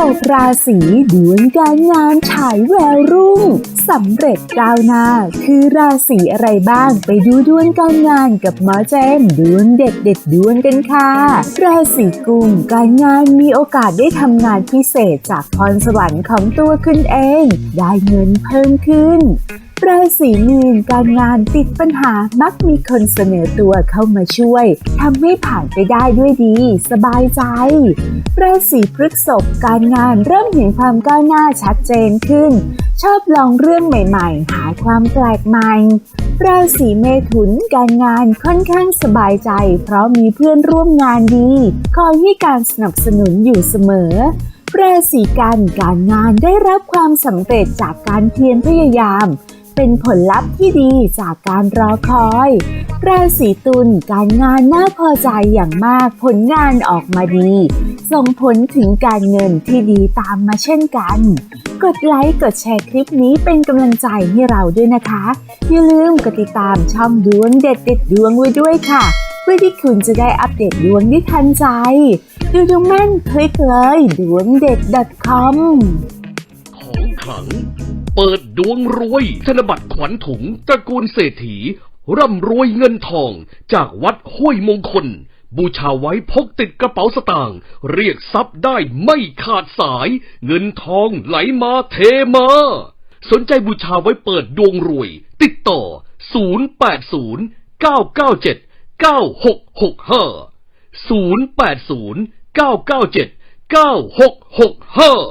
6 ราศีดวงการงานฉายแววรุ่งสำเร็จก้าวหน้า คือราศีอะไรบ้างไปดูดวงการงานกับหมอเจนดวงเด็ดเด็ดดวงกันค่ะ ราศีกุมการงานมีโอกาสได้ทำงานพิเศษจากพรสวรรค์ของตัวคุณเอง ได้เงินเพิ่มขึ้น ราศีมีนการงานติดปัญหามักมีคนเสนอตัวเข้ามาช่วยทำให้ผ่านไปได้ด้วยดี สบายใจ ราศีพฤษภการงานเริ่มเห็นความก้าวหน้าชัดเจนขึ้น ชอบลองเรื่องใหม่ๆ หาความแปลกใหม่ราศีเมถุนการงานค่อนข้างสบายใจ เพราะมีเพื่อนร่วมงานดี คอยให้การสนับสนุนอยู่เสมอ ราศีกันการงานได้รับความสำเร็จจากการเพียรพยายาม เป็นผลลัพธ์ที่ดีจากการรอคอย ราศีตุลการงานน่าพอใจอย่างมากผลงานออกมาดี ส่งผลถึงการเงินที่ดีตามมาเช่นกัน กดไลค์กดแชร์คลิปนี้เป็นกำลังใจให้เราด้วยนะคะ อย่าลืมกดติดตามช่องดวงเด็ดเด็ดดวงไว้ด้วยค่ะ เพื่อที่คุณจะได้อัปเดตดวงได้ทันใจ ดูดวงแม่นคลิกเลยดวงเด็ด .com ขัง เปิดดวงรวย ธนบัตรขวัญถุงตระกูลเศรษฐี ร่ำรวยเงินทอง จากวัดห้วยมงคล บูชาไว้พกติดกระเป๋าสตางค์เรียกทรัพย์ได้ไม่ขาดสาย เงินทองไหลมาเทมา สนใจบูชาไว้เปิดดวงรวย ติดต่อ 080 997 9665 080 997 9665